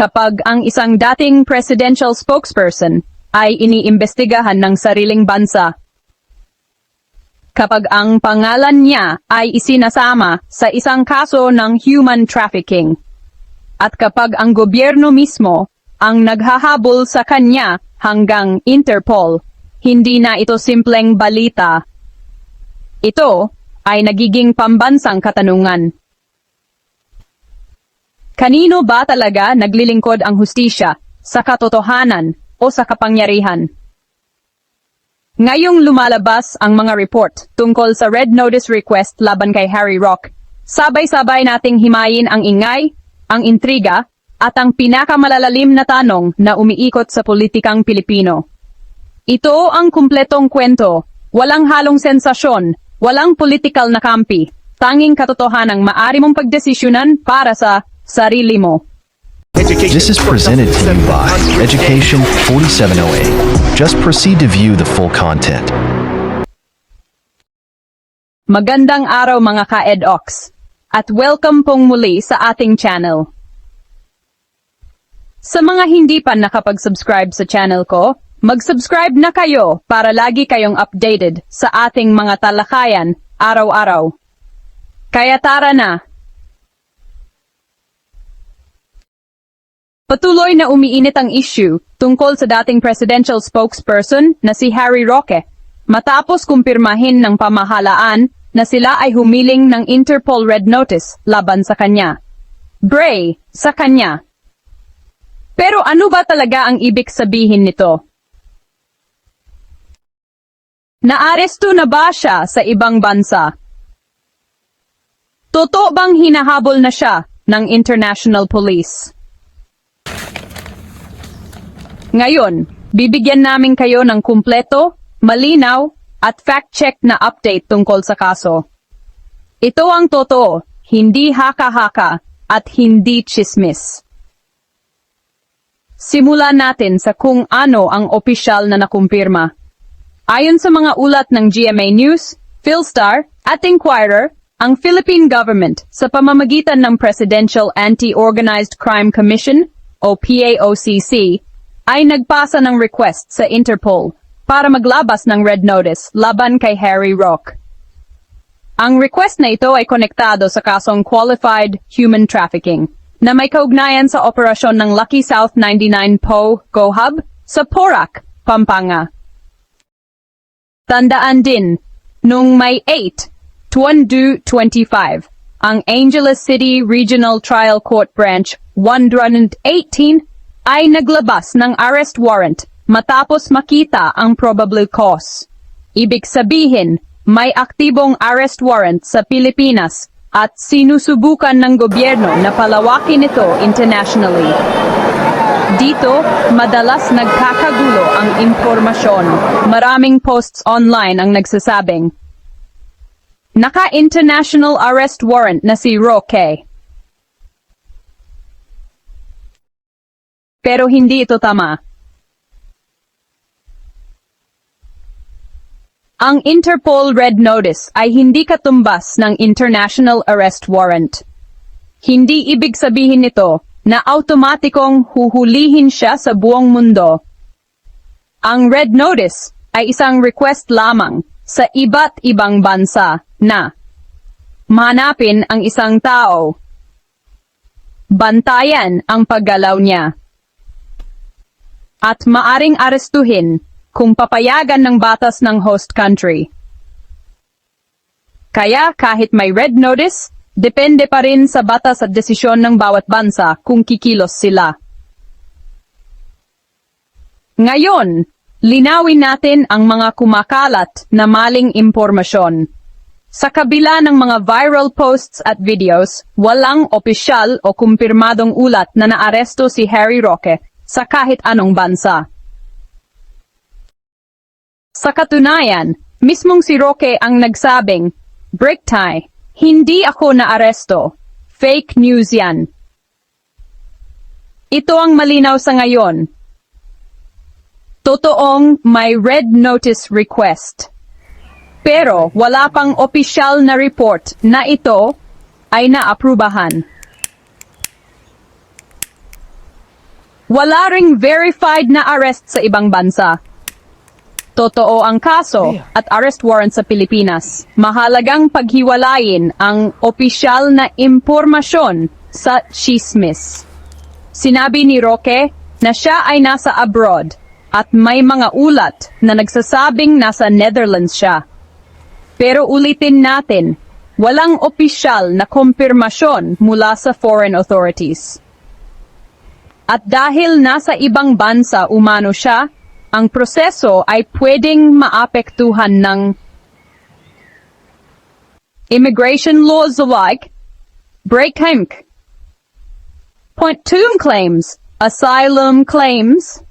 kapag ang isang dating presidential spokesperson ay iniimbestigahan ng sariling bansa. Kapag ang pangalan niya ay isinasama sa isang kaso ng human trafficking. At kapag ang gobyerno mismo ang naghahabol sa kanya hanggang Interpol, hindi na ito simpleng balita. Ito ay nagiging pambansang katanungan. Kanino ba talaga naglilingkod ang hustisya? Sa katotohanan o sa kapangyarihan? Ngayong lumalabas ang mga report tungkol sa Red Notice request laban kay Harry Rock, sabay-sabay nating himayin ang ingay, ang intriga, at ang pinakamalalalim na tanong na umiikot sa politikang Pilipino. Ito ang kumpletong kwento, walang halong sensasyon, walang political na kampi, tanging katotohanang maari mong pagdesisyonan para sa sarili mo. This is presented to you by Education 4708. Just proceed to view the full content. Magandang araw mga ka-EDOX at welcome pong muli sa ating channel. Sa mga hindi pa nakapag-subscribe sa channel ko, mag-subscribe na kayo para lagi kayong updated sa ating mga talakayan araw-araw. Kaya tara na! Patuloy na umiinit ang issue tungkol sa dating presidential spokesperson na si Harry Roque matapos kumpirmahin ng pamahalaan na sila ay humiling ng Interpol Red Notice laban sa kanya. Bray, sa kanya. Pero ano ba talaga ang ibig sabihin nito? Naaresto na ba siya sa ibang bansa? Totoo bang hinahabol na siya ng international police? Ngayon, bibigyan namin kayo ng kumpleto, malinaw, at fact-check na update tungkol sa kaso. Ito ang totoo, hindi haka-haka, at hindi chismis. Simulan natin sa kung ano ang opisyal na nakumpirma. Ayon sa mga ulat ng GMA News, Philstar, at Inquirer, ang Philippine government sa pamamagitan ng Presidential Anti-Organized Crime Commission o PAOCC ay nagpasa ng request sa Interpol para maglabas ng red notice laban kay Harry Rock. Ang request na ito ay konektado sa kasong Qualified Human Trafficking na may kaugnayan sa operasyon ng Lucky South 99 PO Go Hub sa Porac, Pampanga. Tandaan din, nung May 8, 2025, ang Angeles City Regional Trial Court Branch 118 ay naglabas ng arrest warrant matapos makita ang probable cause. Ibig sabihin, may aktibong arrest warrant sa Pilipinas at sinusubukan ng gobyerno na palawakin ito internationally. Dito, madalas nagkakagulo ang impormasyon. Maraming posts online ang nagsasabing, Naka-international arrest warrant na si Roque. Pero hindi ito tama. Ang Interpol Red Notice ay hindi katumbas ng International Arrest Warrant. Hindi ibig sabihin nito na automatikong huhulihin siya sa buong mundo. Ang Red Notice ay isang request lamang sa iba't ibang bansa na manapin ang isang tao, bantayan ang paggalaw niya, at maaring arestuhin kung papayagan ng batas ng host country. Kaya kahit may red notice, depende pa rin sa batas at desisyon ng bawat bansa kung kikilos sila. Ngayon, linawin natin ang mga kumakalat na maling impormasyon. Sa kabila ng mga viral posts at videos, walang opisyal o kumpirmadong ulat na naaresto si Harry Roque sa kahit anong bansa. Sa katunayan, mismong si Roque ang nagsabing, Break tie, hindi ako naaresto. Fake news yan. Ito ang malinaw sa ngayon. Totoong may red notice request. Pero wala pang opisyal na report na ito ay naaprubahan. Wala ring verified na arrest sa ibang bansa. Totoo ang kaso at arrest warrant sa Pilipinas. Mahalagang paghiwalayin ang opisyal na impormasyon sa chismis. Sinabi ni Roque na siya ay nasa abroad at may mga ulat na nagsasabing nasa Netherlands siya. Pero ulitin natin, walang opisyal na kumpirmasyon mula sa foreign authorities. At dahil nasa ibang bansa umano siya, ang proseso ay pwedeng maapektuhan ng immigration laws alike, break Point two claims, asylum claims,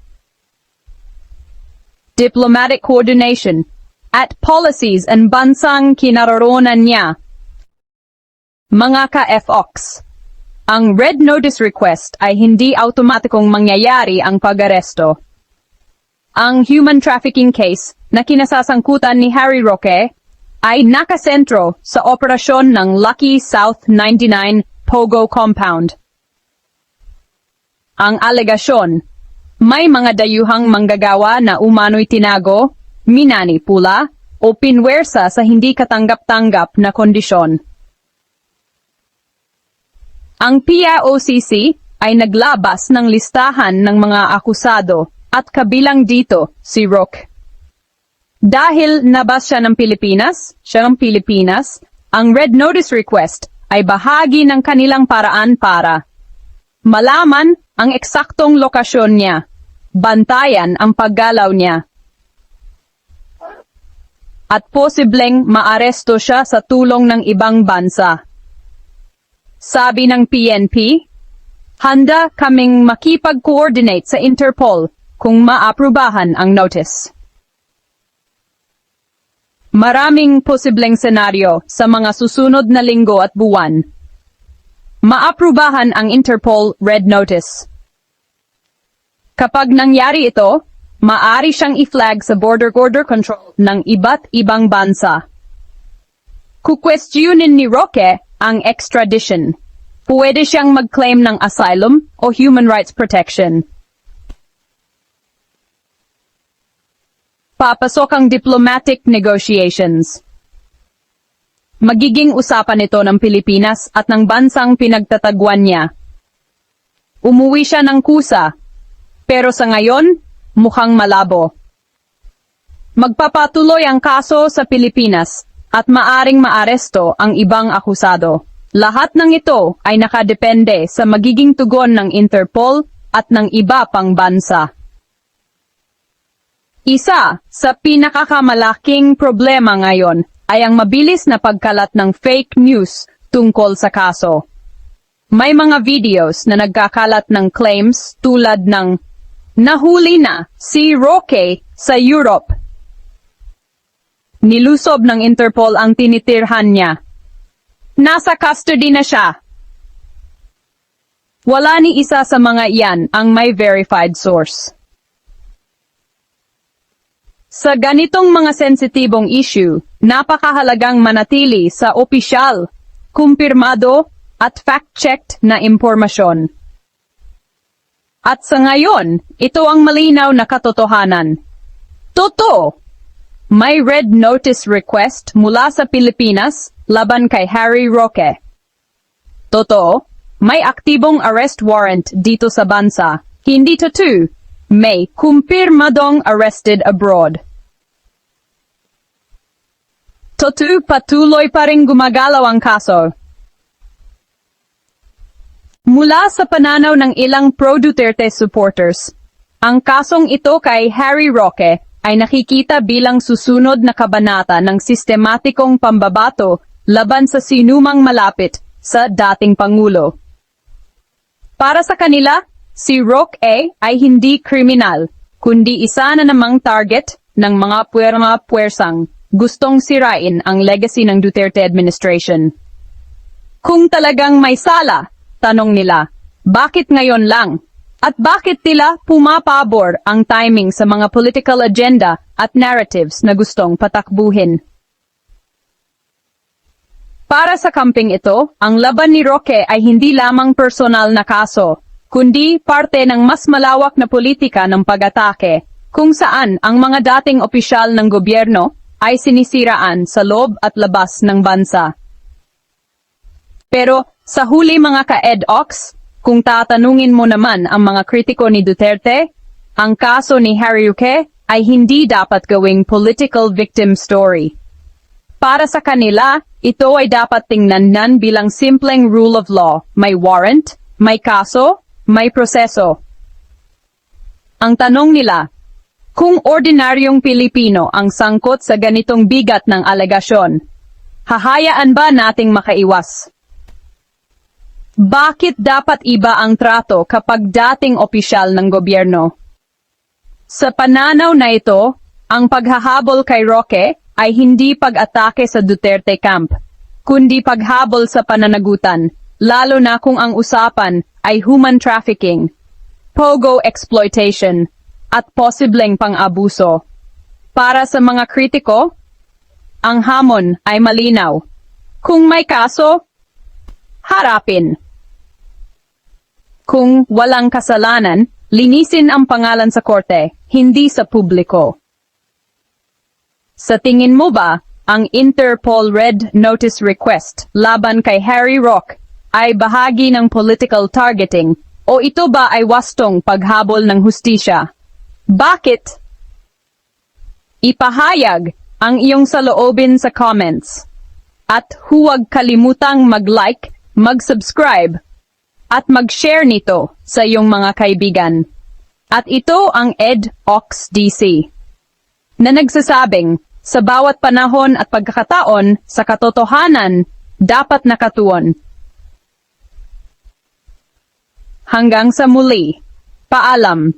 diplomatic coordination, at policies and bansang kinaroroonan niya. Mga ka-FOX, ang red notice request ay hindi automatikong mangyayari ang pag-aresto. Ang human trafficking case na kinasasangkutan ni Harry Roque ay nakasentro sa operasyon ng Lucky South 99 Pogo Compound. Ang alegasyon, may mga dayuhang manggagawa na umano'y tinago, minani pula, o pinwersa sa hindi katanggap-tanggap na kondisyon. Ang PIOCC ay naglabas ng listahan ng mga akusado at kabilang dito si Roque. Dahil nabas siya ng Pilipinas, siya ng Pilipinas, ang Red Notice Request ay bahagi ng kanilang paraan para malaman ang eksaktong lokasyon niya, bantayan ang paggalaw niya, at posibleng maaresto siya sa tulong ng ibang bansa. Sabi ng PNP, handa kaming makipag-coordinate sa Interpol kung maaprubahan ang notice. Maraming posibleng senaryo sa mga susunod na linggo at buwan. Maaprubahan ang Interpol Red Notice. Kapag nangyari ito, maari siyang i-flag sa border border control ng iba't ibang bansa. Kukwestiyonin ni Roque ang extradition. Pwede siyang mag-claim ng asylum o human rights protection. Papasok ang diplomatic negotiations. Magiging usapan ito ng Pilipinas at ng bansang pinagtatagwan niya. Umuwi siya ng kusa, pero sa ngayon, mukhang malabo. Magpapatuloy ang kaso sa Pilipinas at maaring maaresto ang ibang akusado. Lahat ng ito ay nakadepende sa magiging tugon ng Interpol at ng iba pang bansa. Isa sa pinakakamalaking problema ngayon ay ang mabilis na pagkalat ng fake news tungkol sa kaso. May mga videos na nagkakalat ng claims tulad ng nahuli na si Roque sa Europe. Nilusob ng Interpol ang tinitirhan niya. Nasa custody na siya. Wala ni isa sa mga iyan ang may verified source. Sa ganitong mga sensitibong issue, napakahalagang manatili sa opisyal, kumpirmado at fact-checked na impormasyon. At sa ngayon, ito ang malinaw na katotohanan. Totoo! May red notice request mula sa Pilipinas laban kay Harry Roque. Totoo, may aktibong arrest warrant dito sa bansa. Hindi totoo, may kumpirmadong arrested abroad. Totoo patuloy pa rin gumagalaw ang kaso. Mula sa pananaw ng ilang pro-Duterte supporters, ang kasong ito kay Harry Roque ay nakikita bilang susunod na kabanata ng sistematikong pambabato laban sa sinumang malapit sa dating Pangulo. Para sa kanila, si Roque A ay hindi kriminal, kundi isa na namang target ng mga puwerma puwersang gustong sirain ang legacy ng Duterte administration. Kung talagang may sala, tanong nila, bakit ngayon lang? At bakit tila pumapabor ang timing sa mga political agenda at narratives na gustong patakbuhin? Para sa camping ito, ang laban ni Roque ay hindi lamang personal na kaso. kundi parte ng mas malawak na politika ng pag-atake, kung saan ang mga dating opisyal ng gobyerno ay sinisiraan sa loob at labas ng bansa. Pero sa huli mga ka-EDOX, kung tatanungin mo naman ang mga kritiko ni Duterte, ang kaso ni Harry Roque ay hindi dapat gawing political victim story. Para sa kanila, ito ay dapat tingnan nan bilang simpleng rule of law. May warrant, may kaso, may proseso. Ang tanong nila, kung ordinaryong Pilipino ang sangkot sa ganitong bigat ng alegasyon, hahayaan ba nating makaiwas? Bakit dapat iba ang trato kapag dating opisyal ng gobyerno? Sa pananaw na ito, ang paghahabol kay Roque ay hindi pag-atake sa Duterte camp, kundi paghabol sa pananagutan, lalo na kung ang usapan ay human trafficking, pogo exploitation, at posibleng pang-abuso. Para sa mga kritiko, ang hamon ay malinaw. Kung may kaso, harapin. Kung walang kasalanan, linisin ang pangalan sa korte, hindi sa publiko. Sa tingin mo ba, ang Interpol Red Notice Request laban kay Harry Rock ay bahagi ng political targeting o ito ba ay wastong paghabol ng hustisya? Bakit? Ipahayag ang iyong saloobin sa comments. At huwag kalimutang mag-like, mag-subscribe, at mag-share nito sa iyong mga kaibigan. At ito ang Ed Ox DC na nagsasabing sa bawat panahon at pagkakataon sa katotohanan dapat nakatuon. Hanggang sa muli, paalam.